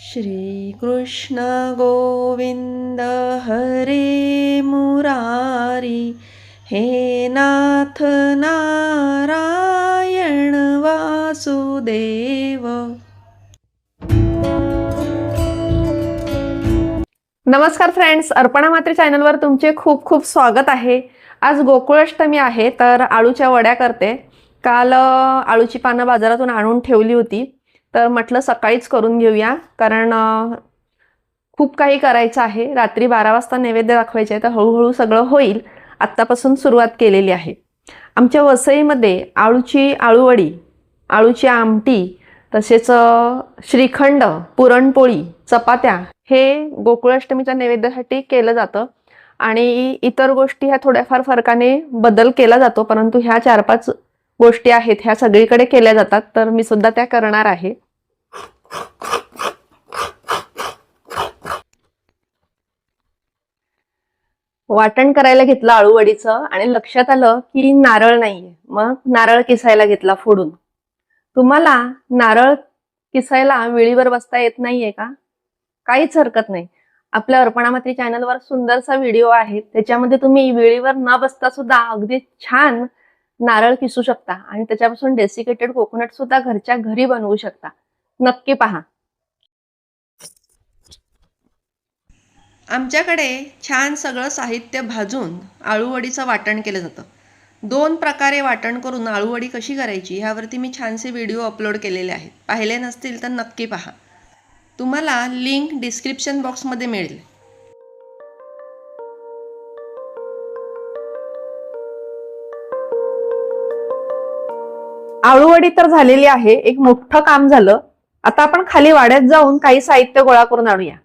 श्रीकृष्ण गोविन्द हरे मुरारी हे नाथ नारायण वासुदेव। नमस्कार फ्रेंड्स अर्पणा मात्री चॅनलवर तुमचे खूप खूप स्वागत आहे. आज गोकुळाष्टमी आहे तर आळूच्या वड्या करते. काल आळूची पानं बाजारातून आणून ठेवली होती. तर म्हटलं सकाळीच करून घेऊया. कारण खूप काही करायचं आहे. रात्री बारा वाजता नैवेद्य दाखवायचे आहे तर हळूहळू सगळं होईल. आत्तापासून सुरुवात केलेली आहे. आमच्या वसईमध्ये आळूची आळूवडी आळूची आमटी तसेच श्रीखंड पुरणपोळी चपात्या हे गोकुळाष्टमीच्या नैवेद्यासाठी केलं जातं. आणि इतर गोष्टी ह्या थोड्याफार फरकाने बदल केला जातो परंतु ह्या चार पाच गोष्टी आहेत ह्या सगळीकडे केल्या जातात तर मी सुद्धा त्या करणार आहे. वाटण करायला घेतलं आळूवडीचं आणि लक्षात आलं की नारळ नाहीये. मग नारळ किसायला घेतला फोडून. तुम्हाला नारळ किसायला वेळीवर बसता येत नाहीये का? काहीच हरकत नाही. आपल्या अर्पणामात्री चॅनलवर सुंदरसा व्हिडिओ आहे. त्याच्यामध्ये तुम्ही वेळीवर न बसता सुद्धा अगदी छान नारळ किसू शकता आणि त्याच्यापासून डेसिकेटेड कोकोनट सुद्धा घरच्या घरी बनवू शकता. नक्की पहा. आमच्याकडे छान सगळं साहित्य भाजून आळूवडीचं वाटण केलं जातं. दोन प्रकारे वाटण करून आळूवडी कशी करायची ह्यावरती मी छानसे व्हिडिओ अपलोड केलेले आहेत. पाहिले नसतील तर नक्की पहा. तुम्हाला लिंक डिस्क्रिप्शन बॉक्समध्ये मिळेल. आळूवडी तर झालेली आहे. एक मोठं काम झालं. आता आपण खाली वाड्यात जाऊन काही साहित्य गोळा करून आणूया.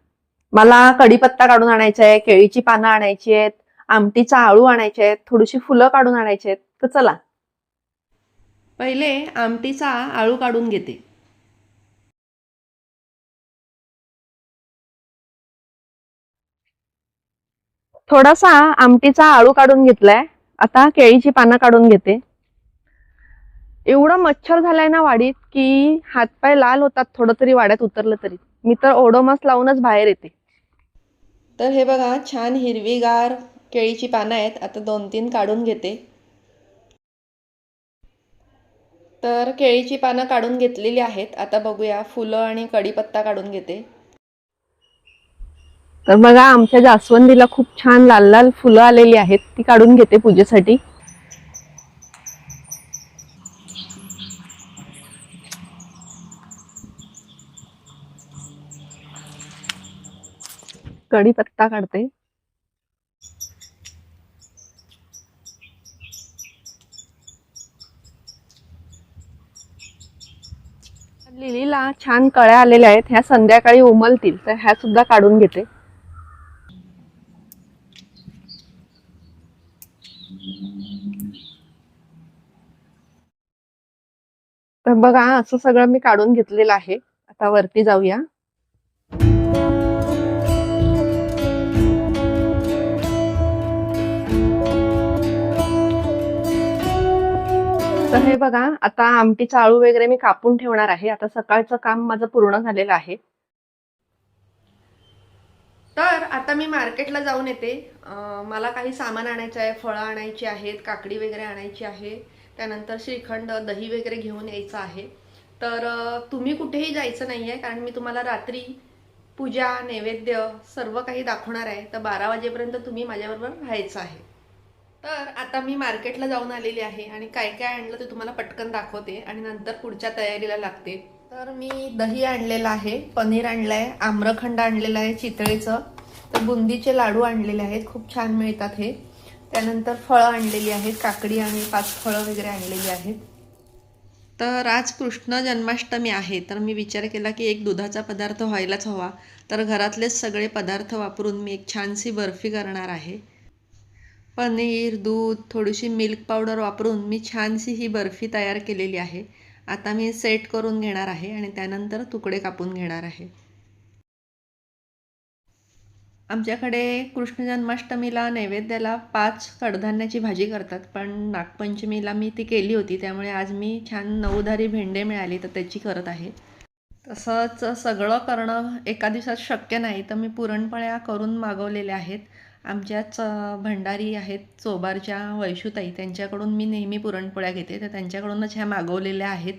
मला कढीपत्ता काढून आणायचा आहे केळीची पानं आणायची आहेत आमटीचा आळू आणायचे आहेत थोडीशी फुलं काढून आणायची आहेत. तर चला. पहिले आमटीचा आळू काढून घेते. थोडासा आमटीचा आळू काढून घेतलाय. आता केळीची पानं काढून घेते. एवढा मच्छर झालाय ना वाडीत की हातपाय लाल होतात थोडं तरी वाड्यात उतरलं तरी. मी तर ओडोमास लावूनच बाहेर येते. तर हे बघा छान हिरवीगार केळीची पानं आहेत. आता दोन तीन काढून घेते. तर केळीची पानं काढून घेतलेली आहेत. आता बघूया फुलं आणि कढीपत्ता काढून घेते. तर बघा आमच्या जास्वंदीला खूप छान लाल लाल फुलं आलेली आहेत. ती काढून घेते पूजेसाठी. कढीपत्ता काढते. लिलीला छान कळ्या आलेल्या आहेत. ह्या संध्याकाळी उमलतील तर ह्या सुद्धा काढून घेते. तर बघा असं सगळं मी काढून घेतलेलं आहे. आता वरती जाऊया. तर हे बघा आता आमटीचा आळू वगैरे मी कापून ठेवणार आहे. आता सकाळचं काम माझं पूर्ण झालेलं आहे. तर आता मी मार्केटला जाऊन येते. मला काही सामान आणायचं आहे. फळं आणायची आहेत काकडी वगैरे आणायची आहे. त्यानंतर श्रीखंड दही वगैरे घेऊन यायचं आहे. तर तुम्ही कुठेही जायचं नाही आहे कारण मी तुम्हाला रात्री पूजा नैवेद्य सर्व काही दाखवणार आहे. तर बारा वाजेपर्यंत तुम्ही माझ्याबरोबर राहायचं आहे. तर आता मी मार्केटला जाऊन आलेली आहे आणि काय काय आणलं ते तुम्हाला पटकन दाखवते आणि नंतर पुढच्या तयारीला लागते. तर मी दही आणलेलं आहे पनीर आणलं आहे आम्रखंड आणलेलं आहे चितळेचं तर बुंदीचे लाडू आणलेले आहेत खूप छान मिळतात हे. त्यानंतर फळं आणलेली आहेत काकडी आणि पाच फळं वगैरे आणलेली आहेत. तर आज कृष्ण जन्माष्टमी आहे तर मी विचार केला की एक दुधाचा पदार्थ व्हायलाच हवा. तर घरातलेच सगळे पदार्थ वापरून मी एक छानशी बर्फी करणार आहे. पनीर दूध थोडीशी मिल्क पावडर वापरून मी छानशी ही बर्फी तयार केलेली आहे. आता मी सेट करून घेणार आहे आणि त्यानंतर तुकडे कापून घेणार आहे. आमच्याकडे कृष्ण जन्माष्टमीला नैवेद्याला पाच कडधान्याची भाजी करतात पण नागपंचमीला मी ती केली होती त्यामुळे आज मी छान नऊधारी भेंडे मिळाली तर त्याची करत आहे. तसंच सगळं करणं एका दिवसात शक्य नाही तर मी पुरणपोळ्या करून मागवलेल्या आहेत. आमच्याच भंडारी आहेत चोबारच्या वैशुताई त्यांच्याकडून मी नेहमी पुरणपोळ्या घेते. तर त्यांच्याकडूनच ह्या मागवलेल्या आहेत.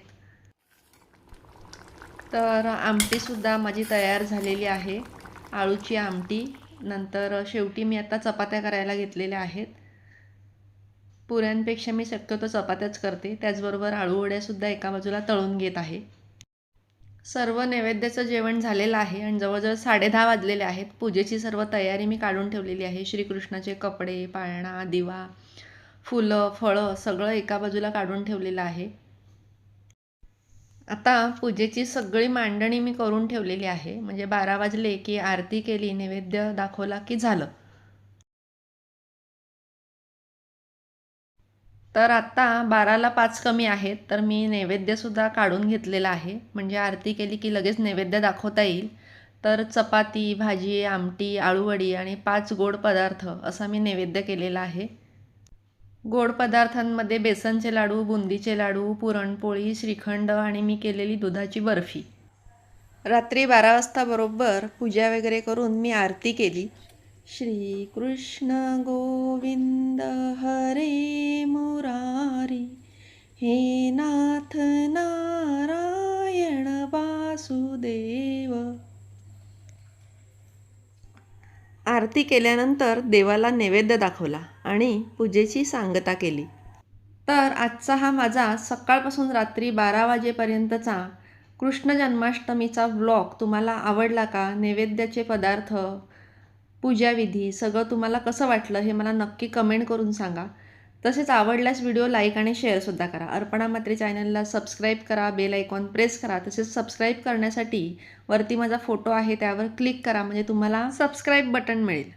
तर आमटीसुद्धा माझी तयार झालेली आहे. आळूची आमटी. नंतर शेवटी मी आता चपात्या करायला घेतलेल्या आहेत. पुऱ्यांपेक्षा मी शक्यतो चपात्याच करते. त्याचबरोबर आळूवड्यासुद्धा एका बाजूला तळून घेत आहे. सर्व नैवेद्याचं जेवण झालेलं आहे आणि जवळजवळ साडेदहा वाजलेले आहेत. पूजेची सर्व तयारी मी काढून ठेवलेली आहे. श्रीकृष्णाचे कपडे पाळणा दिवा फुलं फळं सगळं एका बाजूला काढून ठेवलेलं आहे. आता पूजेची सगळी मांडणी मी करून ठेवलेली आहे. म्हणजे बारा वाजले की आरती केली नैवेद्य दाखवला की झालं. तर आत्ता बाराला पाच कमी आहेत तर मी नैवेद्यसुद्धा काढून घेतलेला आहे. म्हणजे आरती केली की लगेच नैवेद्य दाखवता येईल. तर चपाती भाजी आमटी आळूवडी आणि पाच गोड पदार्थ असा मी नैवेद्य केलेला आहे. गोड पदार्थांमध्ये बेसनचे लाडू बुंदीचे लाडू पुरणपोळी श्रीखंड आणि मी केलेली दुधाची बर्फी. रात्री बारा वाजता बरोबर पूजा वगैरे करून मी आरती केली. श्रीकृष्ण गोविंद हरे मुरारी हे नाथ नारायण वासुदेव। आरती केल्यानंतर देवाला नैवेद्य दाखवला आणि पूजेची सांगता केली. तर आजचा हा माझा सकाळपासून रात्री बारा वाजेपर्यंतचा कृष्ण जन्माष्टमीचा व्लॉग तुम्हाला आवडला का? नैवेद्याचे पदार्थ पूजाविधी सगळं तुम्हाला कसं वाटलं हे मला नक्की कमेंट करून सांगा. तसेच आवडल्यास व्हिडिओ लाईक आणि शेअरसुद्धा करा. अर्पणा मात्रे चॅनलला सबस्क्राईब करा बेल आयकॉन प्रेस करा. तसेच सबस्क्राईब करण्यासाठी वरती माझा फोटो आहे त्यावर क्लिक करा म्हणजे तुम्हाला सबस्क्राईब बटन मिळेल.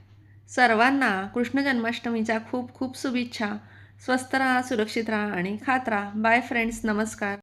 सर्वांना कृष्ण जन्माष्टमीच्या खूप खूप शुभेच्छा. स्वस्त राहा सुरक्षित राहा आणि खात राहा. बाय फ्रेंड्स नमस्कार.